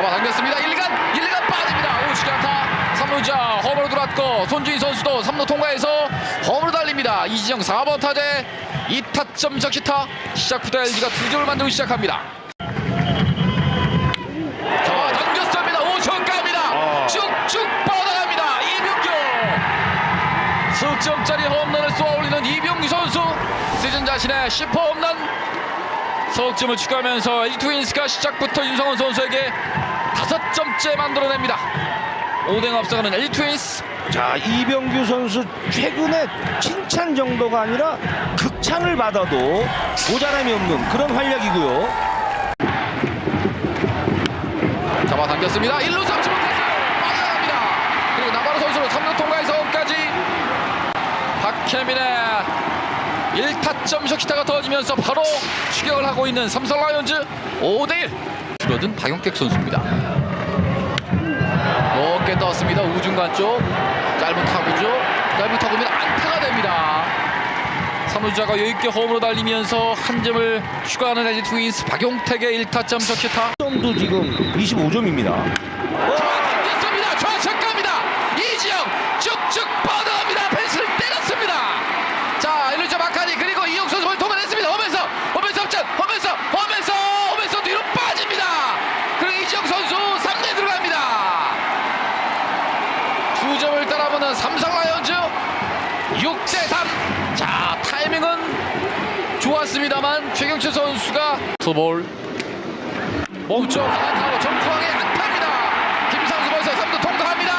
잡아당겼습니다. 1간 1간 빠집니다. 우측 안타 3루자 홈으로 들어왔고 손주희 선수도 3루 통과해서 홈으로 달립니다. 이지영 4번 타자 2타점 적시타 시작부터 LG가 두 점을 만들고 시작합니다. 잡아당겼습니다. 우측 갑니다. 아. 쭉쭉 뻗어갑니다. 이병규 석점짜리 홈런을 쏘아 올리는 이병규 선수 시즌 자신의 10호 홈런 석점을 추가하면서 이 트윈스가 시작부터 윤성원 선수에게 다섯 점째 만들어냅니다. 5대 앞서가는 엘 트윈스 자 이병규 선수 최근에 칭찬 정도가 아니라 극찬을 받아도 모자람이 없는 그런 활약이고요. 잡아당겼습니다. 1루 삼치 못했어요. 빠져나갑니다. 그리고 나바로 선수는 3루 통과해서 홈까지 박혜민의 1타점 셔키타가 터지면서 바로 추격을 하고 있는 삼성 라이온즈 5대1 줄어든 박용택 선수입니다. 높게 떴습니다. 우중간 쪽 짧은 타구죠. 짧은 타구면 안타가 됩니다. 3루자가 여유있게 홈으로 달리면서 한 점을 추가하는 LG 트윈스 박용택의 1타점 셔키타 점도 지금 25점입니다. 잡아당겼습니다. 2점을 따라보는 삼성 라이온즈. 6대3 자 타이밍은 좋았습니다만 최경철 선수가 투볼. 몸쪽 하나 타고 정쿠왕의 안타입니다. 김상수 벌써 3루 통과합니다.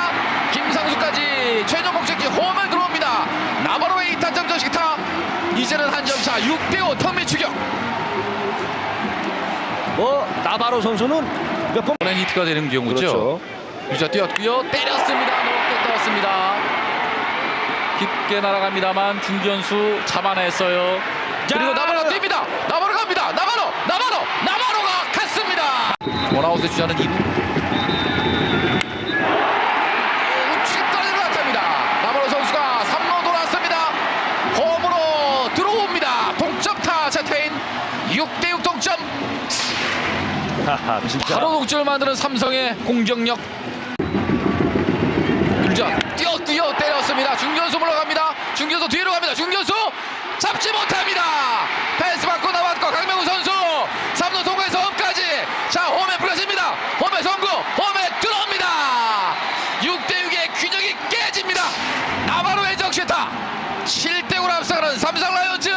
김상수까지 최종목 적기 홈을 들어옵니다. 나바로의 2타점 전식타. 이제는 한 점차 6대5 턱밑 추격. 어 나바로 선수는 몇 번? 히트가 되는 경우죠. 그렇죠. 유자 뛰었고요. 때렸습니다 떠왔습니다. 깊게 날아갑니다만 중견수 잡아냈어요. 자, 그리고 나바로 뜁니다. 나바로 갑니다. 나바로 나바로 나바로가 갔습니다. 원아웃의 주자는 2루. 우측 떨리는 것 같습니다. 나바로 선수가 3루 돌았습니다. 홈으로 들어옵니다. 동점타 차태인 6대6 동점. 바로 동점을 만드는 삼성의 공격력. 유전 뛰었고요 때렸습니다. 중견수 물러갑니다. 중견수 뒤로 갑니다. 중견수 잡지 못합니다. 패스 받고 나왔고 강명우 선수 3루 통과해서 홈까지 자 홈에 부러집니다. 홈에 성공 홈에 들어옵니다. 6대6의 균형이 깨집니다. 나바로의 적시타 7대5로 앞서가는 삼성 라이온즈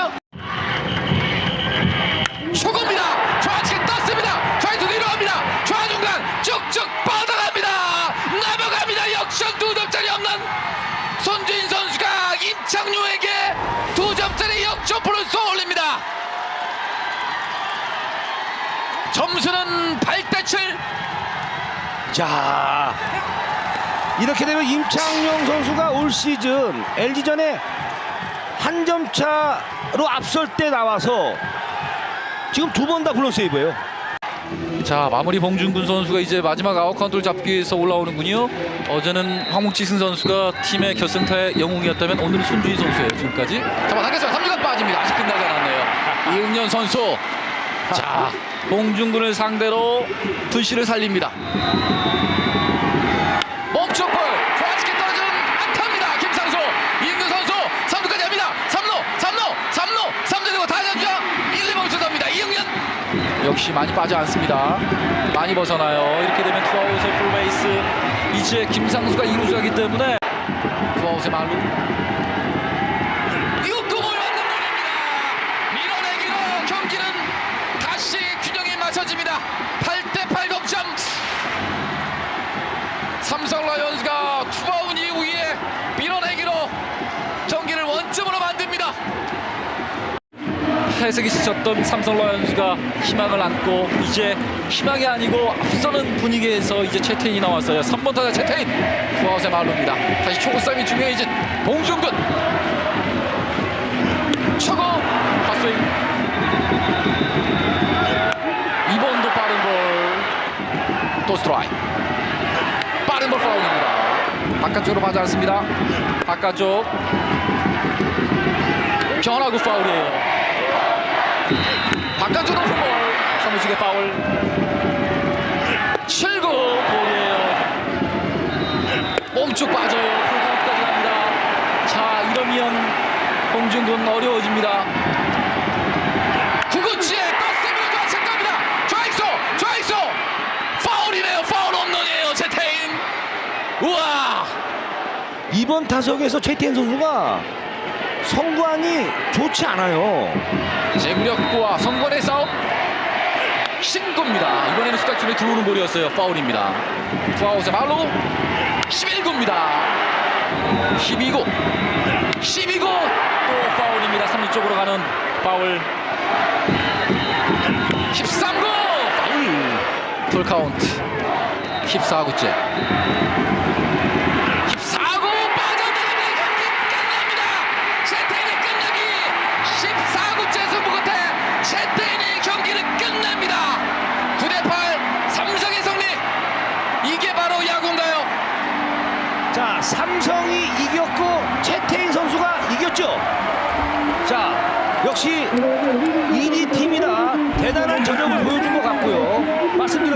점수는 8대 7. 자 이렇게 되면 임창용 선수가 올 시즌 LG전에 한 점 차로 앞설 때 나와서 지금 두 번 다 블론 세이브예요. 자 마무리 봉준군 선수가 이제 마지막 아웃 카운트를 잡기 위해서 올라오는군요. 어제는 황목지승 선수가 팀의 결승타의 영웅이었다면 오늘은 손주희 선수예요. 지금까지. 잡아당겼어요. 3루가 빠집니다. 아직 끝나지 않았네요. 이응년 선수. 자 봉준군을 상대로 투시를 살립니다. 멈춰볼 좌측에 떨어지는 안타입니다. 김상수 이응년 선수 3루까지 합니다. 3루 3루 3루 3루 되고 다시 한주자 1, 2 멈춰섭니다. 이응년 역시 많이 빠져 않습니다. 많이 벗어나요. 이렇게 되면 투아웃의 풀베이스. 이제 김상수가 이루수하기 때문에 투아웃의 말루. 이것도 뭘 맞는 볼입니다. 밀어내기로 경기는 다시 균형이 맞춰집니다. 8대8 동점. 삼성 라이온즈가 투아웃 이후에 밀어내기로 경기를 원점으로 만듭니다. 해석이 지쳤던 삼성 라이온즈가 희망을 안고 이제 희망이 아니고 앞서는 분위기에서 이제 채태인이 나왔어요. 3번 타자 채태인 투아웃의 말로입니다. 다시 초구 싸움이 중요해진 봉준근 초구 헛스윙 2번도 빠른 볼또 스트라이크. 바깥쪽으로 맞아 않습니다. 바깥쪽. 변하고 파울이에요. 바깥쪽 높은 볼. 서무식의 파울. 7구 볼이에요. 몸쪽 빠져요. 풀카운트까지 갑니다. 자, 이러면 홍준군 어려워집니다. 이번 타석에서 최태현 선수가 성관이 좋지 않아요. 제구력과 성권의 싸움. 신구입니다. 이번에는 수탁준에 들어오는 볼이었어요. 파울입니다. 투아웃의 말로 11구입니다. 12구. 12구. 또 파울입니다. 3루 쪽으로 가는 파울. 13구. 파울. 풀 카운트. 14구째. 자, 삼성이 이겼고 최태인 선수가 이겼죠. 자, 역시 1위 팀이다. 대단한 전력을 보여준 것 같고요. 말씀드린